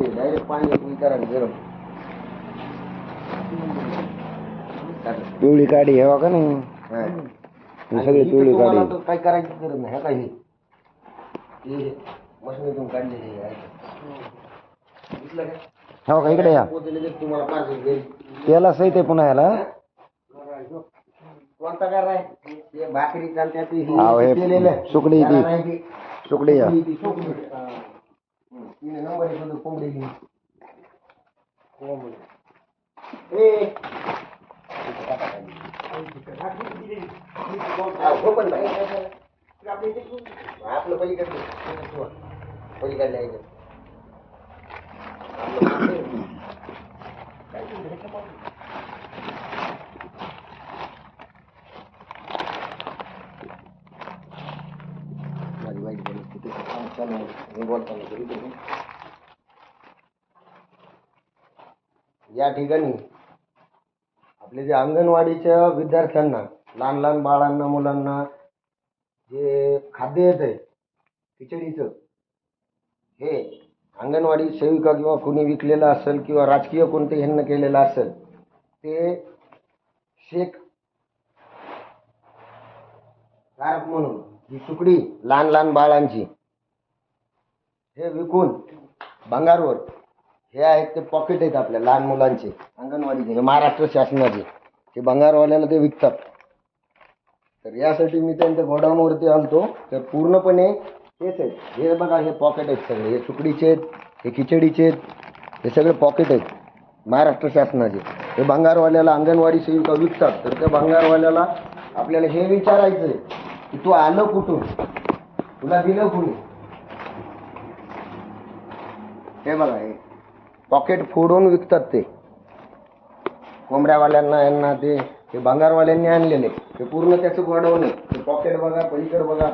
नसते डायरेक्ट पाणी विचारा गरम पिवळी काडी हेवा का नाही हा. सगळी इथे पिवळी तर काही करायची गरज नाही हा काही हे मशिनीतून काढलेले आहे. दिसलं का? हो का इकडे या तुम्हाला पार्सल देईल त्याला सहित आहे पुन्हा याला कोणता ते भाकरी चालत्या ती ही अहो, हे केलेलं. सुकडी त्याला ती. नाही ती. सुकडी या सुकडी ती, सुकडी. तिने नंबर आहे तुझं कोंबडी घेऊन. ए. पण बाई. आपलं पलीकडे पलीकडे या ठिकाणी आपले जे अंगणवाडीच्या विद्यार्थ्यांना लहान लहान बाळांना मुलांना जे खाद्य येत आहे खिचडीचं हे अंगणवाडी सेविका किंवा कोणी विकलेलं असेल किंवा राजकीय कोणते ह्यांना केलेलं असेल ते शेख कारक म्हणून ही सुकडी लहान लहान बाळांची. हे विकून भंगारवर हे आहेत ते पॉकेट आहेत आपल्या लहान मुलांचे अंगणवाडीचे हे महाराष्ट्र शासनाचे. ते भंगारवाल्याला ते विकतात. तर यासाठी मी त्यांच्या गोडाऊनवरती आणतो तर पूर्णपणे हेच आहेत. हे बघा हे पॉकेट आहेत सगळे. हे सुकडीचे आहेत हे खिचडीचे आहेत हे सगळे पॉकेट आहेत महाराष्ट्र शासनाचे. हे भंगारवाल्याला अंगणवाडी सेविका विकतात. तर त्या भंगारवाल्याला आपल्याला हे विचारायचं आहे तू आलं कुठून? तुला दिलं कुणी? हे बघा हे पॉकेट फोडून विकतात ते. कोंबड्यावाल्यांना यांना ते हे भंगारवाल्यांनी आणलेले. ते पूर्ण त्याचं गोडवण ते पॉकेट बघा पलीकड बघा.